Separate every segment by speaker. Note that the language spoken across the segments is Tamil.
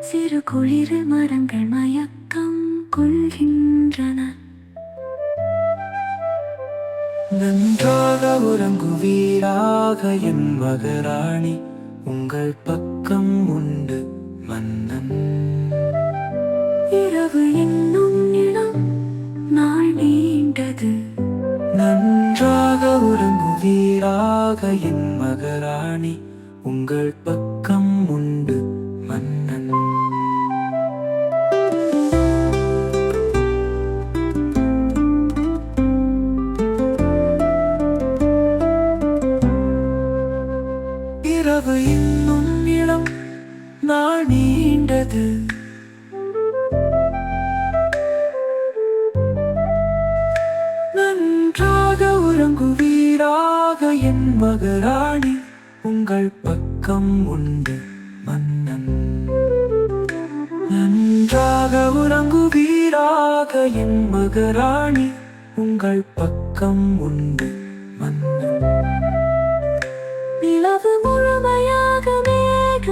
Speaker 1: சிறு குளிர் மரங்கள் மயக்கம் கொள்கின்றன.
Speaker 2: நன்றாக உறங்குவீராக என் மகராணி உங்கள் பக்கம் உண்டு மன்னன்.
Speaker 1: இரவு இன்னும் இளம் நாள் நீண்டது.
Speaker 2: நன்றாக உறங்குவீராக என் மகராணி உங்கள் பக்கம் உண்டு நீளம் நான் நீண்டது. நன்றாக உறங்குவீராக என் மகராணி உங்கள் பக்கம் உண்டு மன்னன். நன்றாக உறங்குவீராக என் மகராணி உங்கள் பக்கம் உண்டு மன்னன்.
Speaker 1: நிலவு முழுமையா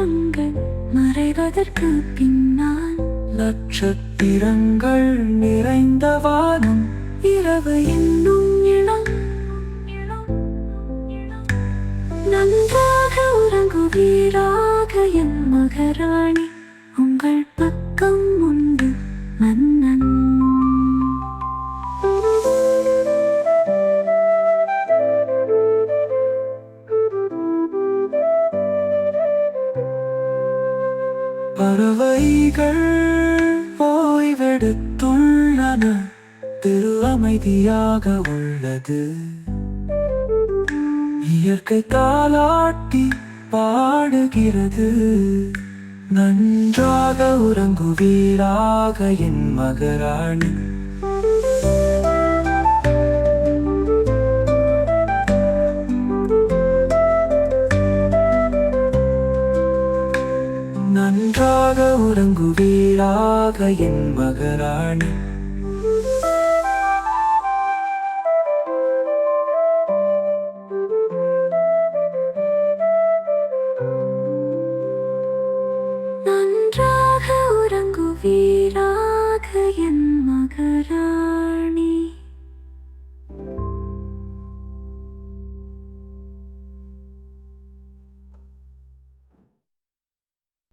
Speaker 1: மேகங்கள் மறைவதற்கு பின்னால்
Speaker 2: நட்சத்திரங்கள் நிறைந்த வானம்.
Speaker 1: இரவு இன்னும் இளம் நன்றாக உறங்குவீராக என் மகராணி.
Speaker 2: பறவைகள் ஓய்வெடுத்துள்ளன. திரு அமைதியாக உள்ளது. இயற்கை தாளாட்டி பாடுகிறது. நன்றாக உறங்குவீராக என் மகராணி. உறங்குவீராக என் மகராணி